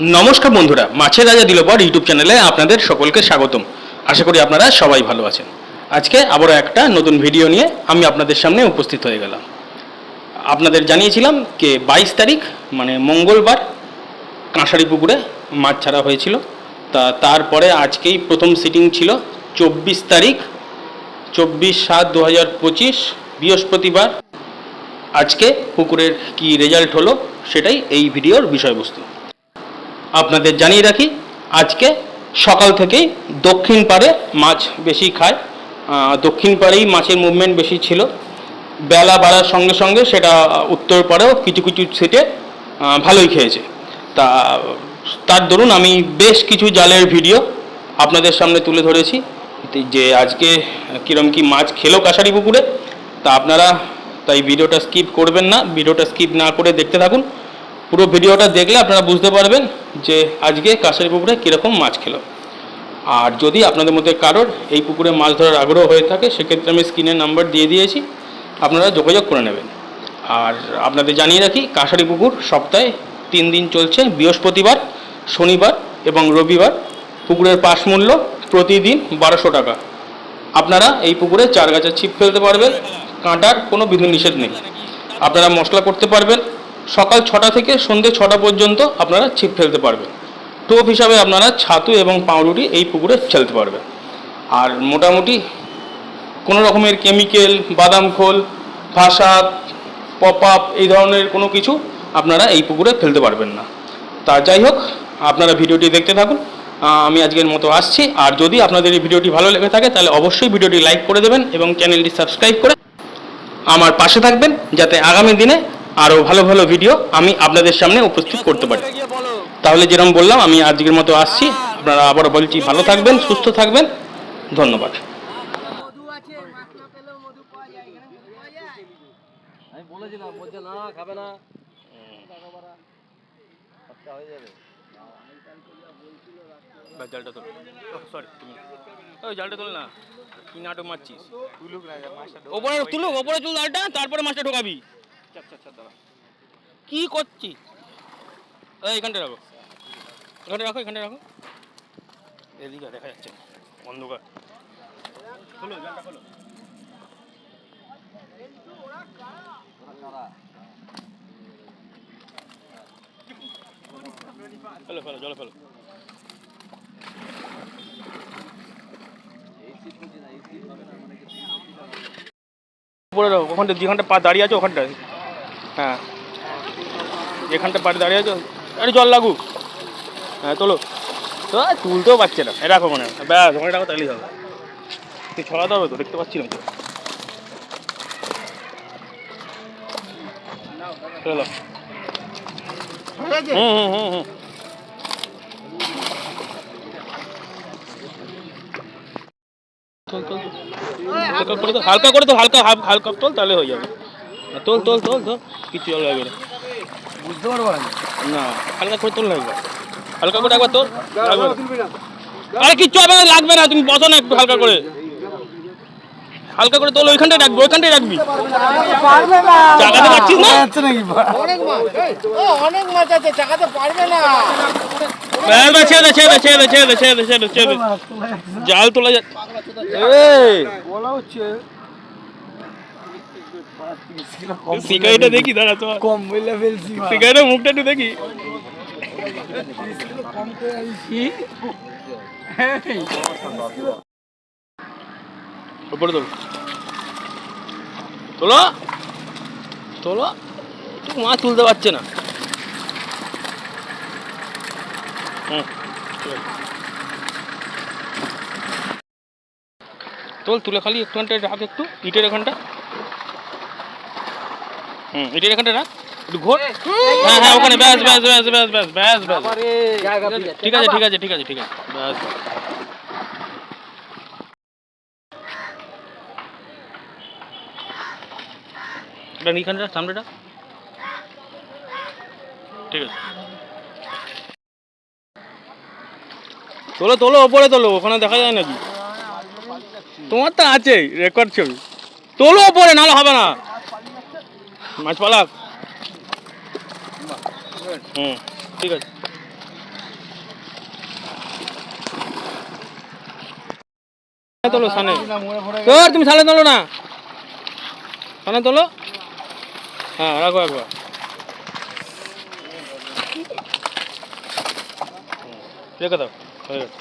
নমস্কার বন্ধুরা, মাছের রাজা দিলপর ইউটিউব চ্যানেলে আপনাদের সকলকে স্বাগতম। আশা করি আপনারা সবাই ভালো আছেন। আজকে আবারও একটা নতুন ভিডিও নিয়ে আমি আপনাদের সামনে উপস্থিত হয়ে গেলাম। আপনাদের জানিয়েছিলাম যে বাইশ তারিখ মানে মঙ্গলবার, কাঁসারি পুকুরে মাছ ছাড়া হয়েছিল। তা তারপরে আজকেই প্রথম সিটিং ছিল চব্বিশ তারিখ, চব্বিশ সাত দু হাজার পঁচিশ, বৃহস্পতিবার। আজকে পুকুরের কি রেজাল্ট হলো, সেটাই এই ভিডিওর বিষয়বস্তু। আপনাদের জানিয়ে রাখি, আজকে সকাল থেকেই দক্ষিণ পাড়ে মাছ বেশি খায়। দক্ষিণ পাড়েই মাছের মুভমেন্ট বেশি ছিল। বেলা বাড়ার সঙ্গে সঙ্গে সেটা উত্তর পাড়েও কিছু কিছু সেটে ভালোই খেয়েছে। তা, তার দরুন আমি বেশ কিছু জালের ভিডিও আপনাদের সামনে তুলে ধরেছি। যে আজকে কীরম কি মাছ খেলো কাছারি পুকুরে, তা আপনারা তাই ভিডিওটা স্কিপ করবেন না। ভিডিওটা স্কিপ না করে দেখতে থাকুন। পুরো ভিডিওটা দেখলে আপনারা বুঝতে পারবেন যে আজকে কাঁসারি পুকুরে কীরকম মাছ খেলো। আর যদি আপনাদের মধ্যে কারোর এই পুকুরে মাছ ধরার আগ্রহ হয়ে থাকে, সেক্ষেত্রে আমি স্ক্রিনের নাম্বার দিয়ে দিয়েছি, আপনারা যোগাযোগ করে নেবেন। আর আপনাদের জানিয়ে রাখি কাঁসারি পুকুর সপ্তাহে তিন দিন চলছে, বৃহস্পতিবার, শনিবার এবং রবিবার। পুকুরের পাশ মূল্য প্রতিদিন বারোশো টাকা। আপনারা এই পুকুরে চার গাছের ছিপ ফেলতে পারবেন, কাঁটার কোনো বিধি নিষেধ নেই। আপনারা মশলা করতে পারবেন সকাল ছটা থেকে সন্ধ্যে ছটা পর্যন্ত আপনারা ছিপ ফেলতে পারবেন। টোপ হিসাবে আপনারা ছাতু এবং পাউরুটি এই পুকুরে ফেলতে পারবেন। আর মোটামুটি কোনো রকমের কেমিক্যাল, বাদাম খোল, ভাসা পপ আপ এই ধরনের কোনো কিছু আপনারা এই পুকুরে ফেলতে পারবেন না। তা যাই হোক, আপনারা ভিডিওটি দেখতে থাকুন। আমি আজকের মতো আসছি। আর যদি আপনাদের এই ভিডিওটি ভালো লেগে থাকে, তাহলে অবশ্যই ভিডিওটি লাইক করে দেবেন এবং চ্যানেলটি সাবস্ক্রাইব করে আমার পাশে থাকবেন, যাতে আগামী দিনে আরও ভালো ভালো ভিডিও আমি আপনাদের সামনে উপস্থিত করতে পারি। তাহলে যেরকম বললাম আমি আজকের মতো আসছি। আপনারা আবারও বলছি ভালো থাকবেন সুস্থ থাকবেন। ধন্যবাদ। মধু আছে মাছ না পেলেও মধু পাওয়া যায় এখানে মধু পাওয়া যায় আমি বলেছিলাম বলছে না খাবে না। টাকা বাড়া খরচা হয়ে যাবে। জালটা তোল। সরি তুমি। ওই জালটা তোল না। কি নাটক মারছিস? তুলুক না মাছটা ওপরে তুলুক ওপরে চুল জালটা তারপরে মাছটা ঢোকাবি। আচ্ছা আচ্ছা দাঁড়া। কি করছিস এই, এখানটা রাখো। এখানটা রাখো এখানটা রাখো। এদিকে দেখা যাচ্ছে অন্ধকার। খোলো ফেলো ফেলো জলে ফেলো উপরে রাখো ওখানটা, যেখানটা পা দাঁড়িয়ে আছে ওখানটায় হ্যাঁ। যেখানটা পাড়ে দাঁড়িয়ে আছো? আরে জল লাগুক। হ্যাঁ তোলো। তো তুলতেও পারছে না। রাখো মনে ব্যাস ওখানে রাখো তাহলেই হবে। তুই ছড়াতে হবে তো দেখতে পাচ্ছি না তো। চলো। হুম হুম হুম হুম। হালকা করে তো হালকা করে তো হালকা হালকা তোল তাহলে হয়ে যাবে। তোল তোল তোল তোল। কিছু জল লাগবে না। বুঝতে পারব না। হালকা করে তোল লাগবে হালকা করে একবার তোল লাগবে আরে কিচ্ছু হবে লাগবে না তুমি বসো না একটু হালকা করে। হালকা করে তোল ওইখানটায় রাখবি ওইখানটায় রাখবি। পারবে না। চাকাতে পারছিস না? অনেক মাছ ও অনেক মাছ আছে চাকাতে পারবে না। ব্যাস, ব্যাস, ছেড়ে সিগারেটটা দেখি দাঁড়া তো কম বললে ফেলছি সিগারেটের মুখটা একটু দেখি। উপরে তোলো। তোলো। তোলো। একটু মাছ তুলতে পারছে না। তোল তুলে খালি একটুখানটা রাখ একটু ইটের এখানটা হুম এখানটা রাখ। একটু ঘোর। হ্যাঁ হ্যাঁ ওখানে ব্যাস ব্যাস ব্যাস ব্যাস ব্যাস ব্যাস ব্যাস। ঠিক আছে ঠিক আছে ঠিক আছে ঠিক আছে ব্যাস। এটা সামনেটা। ঠিক আছে। তোলো তোলো ওপরে তোলো ওখানে দেখা যায় নাকি? তোমার তো আছেই রেকর্ড ছবি। তোলো ওপরে নাহলে হবে না। মাছ পালাক? হুম, ঠিক আছে। তুমি সানে তোলো না। সানে তোলো। হ্যাঁ রাখো রাখো। রেখে দাও, হয়ে গেছে।